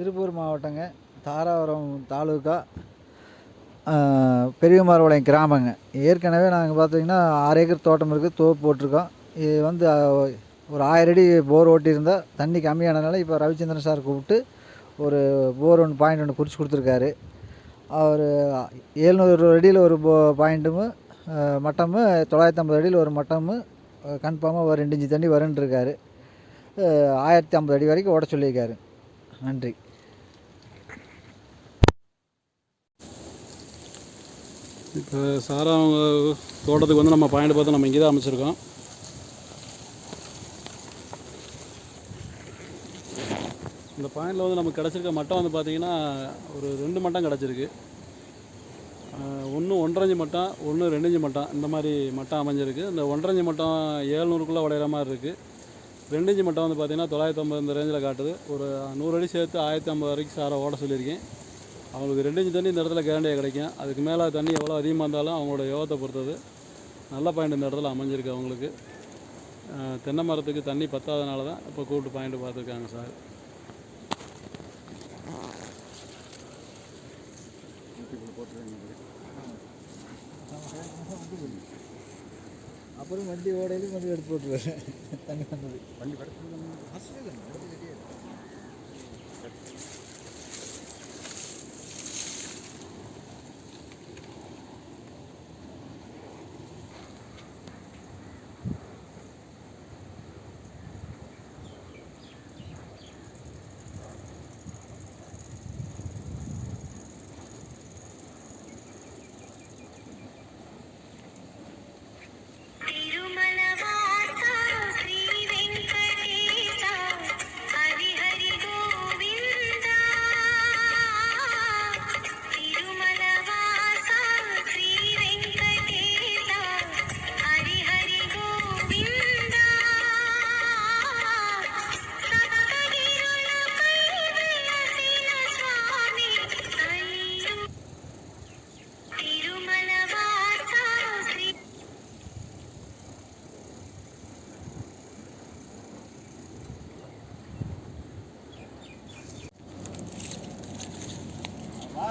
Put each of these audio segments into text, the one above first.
திருப்பூர் மாவட்டங்க தாராபுரம் தாலுகா பெரியமார்பாளையம் கிராமங்க. ஏற்கனவே நாங்கள் பார்த்தீங்கன்னா ஆறு ஏக்கர் தோட்டம் இருக்குது தோப்பு போட்டிருக்கோம். இது வந்து ஒரு ஆயிரடி போர் ஓட்டியிருந்தால் தண்ணி கம்மியானதுனால இப்போ ரவிச்சந்திரன் சார் கூப்பிட்டு ஒரு போர் ஒன்று பாயிண்ட் ஒன்று குறித்து கொடுத்துருக்காரு. அவர் ஏழ்நூறு அடியில் ஒரு போ பாயிண்ட்டும் மட்டமும் தொள்ளாயிரத்தி ஐம்பது அடியில் ஒரு மட்டமும் கன்ஃபார்மாக ஒரு ரெண்டு இன்ச்சு தண்ணி வரும்னு ஆயிரத்தி ஐம்பது அடி வரைக்கும் ஓட சொல்லியிருக்காரு. நன்றி. இப்போ சாரா அவங்க தோட்டத்துக்கு வந்து நம்ம பாயிண்ட் பார்த்து நம்ம இங்கே தான் அமைச்சிருக்கோம். இந்த பாயிண்டில் வந்து நமக்கு கிடச்சிருக்க மட்டம் வந்து பார்த்திங்கன்னா ஒரு ரெண்டு மட்டம் கிடச்சிருக்கு. ஒன்று ஒன்றரை மட்டம் ஒன்று ரெண்டஞ்சு மட்டம் இந்த மாதிரி மட்டம் அமைஞ்சிருக்கு. இந்த ஒன்றரை மட்டம் ஏழ்நூறுக்குள்ளே உடையிற மாதிரி இருக்குது ரெண்டஞ்சு மட்டம் வந்து பார்த்திங்கன்னா தொள்ளாயிரத்தி ஐம்பது இந்த ரேஞ்சில் காட்டுது. ஒரு நூறு அடி சேர்த்து ஆயிரத்தி ஐம்பது வரைக்கும் சாரை ஓட சொல்லியிருக்கேன். அவங்களுக்கு ரெண்டு இன்ச்சு தண்ணி இந்த இடத்துல கேரண்டியாக கிடைக்கும். அதுக்கு மேலே தண்ணி எவ்வளோ அதிகமாக இருந்தாலும் அவங்களோட யோகத்தை பொறுத்தது. நல்ல பாயிண்ட் இந்த இடத்துல அமைஞ்சிருக்கு அவங்களுக்கு. தென்னை மரத்துக்கு தண்ணி பத்தாதனால தான் இப்போ கூப்பிட்டு பாயிண்ட் பார்த்துருக்காங்க சார். அப்புறம் வண்டி ஓடையிலும் வந்து எடுத்து போட்டுருவாரு. தண்ணி வந்தது. வண்டி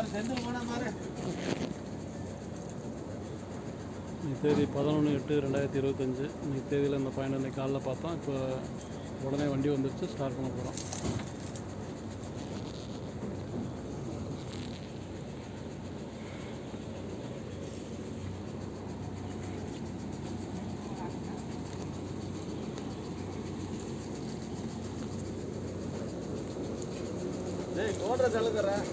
இன்னைக்கு தேதி பதினொன்று எட்டு ரெண்டாயிரத்தி இருபத்தஞ்சு. இன்னைக்கு தேதியில் இந்த பயணம் இன்னைக்கு காலைல பார்த்தோம். இப்போ உடனே வண்டி வந்துடுச்சு ஸ்டார்ட் பண்ண போகிறோம் ஓடுற செலுத்துறேன்.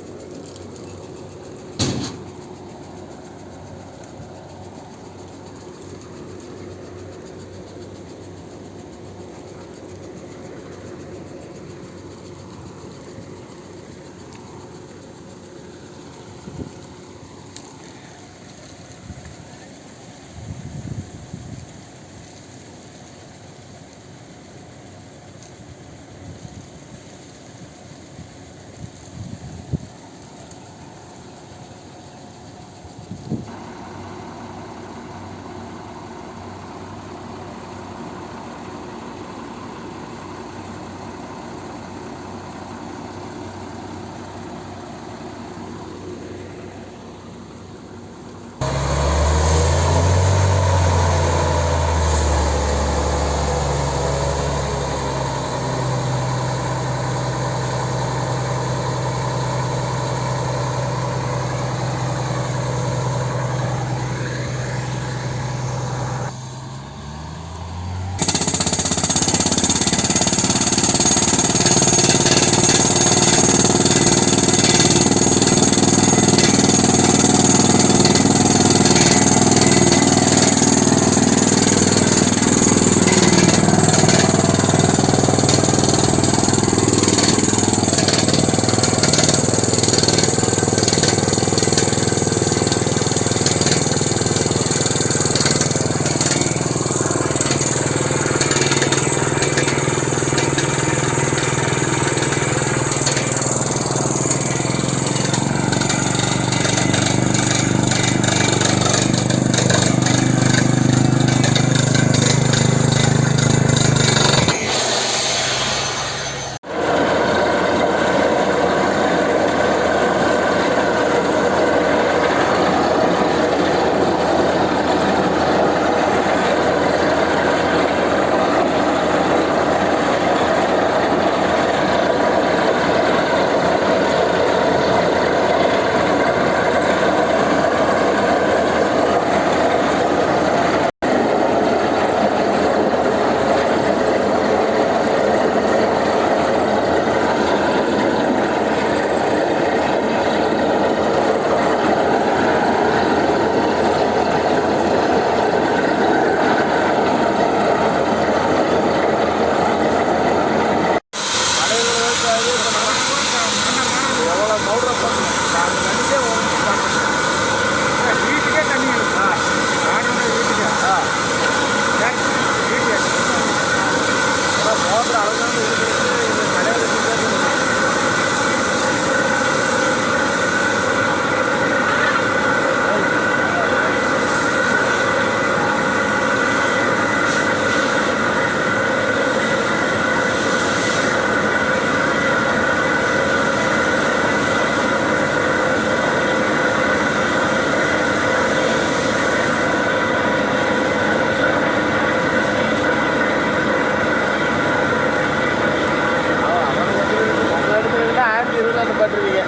காட்டுறீங்க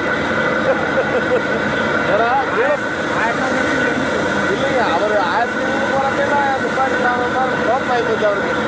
ஏன்னா இல்லைங்க அவர் ஆயிரத்தி போகிறப்பே தான் முப்பாடி நாலு ரூபாய் ரோட் ஆகி போச்சு அவருக்கு.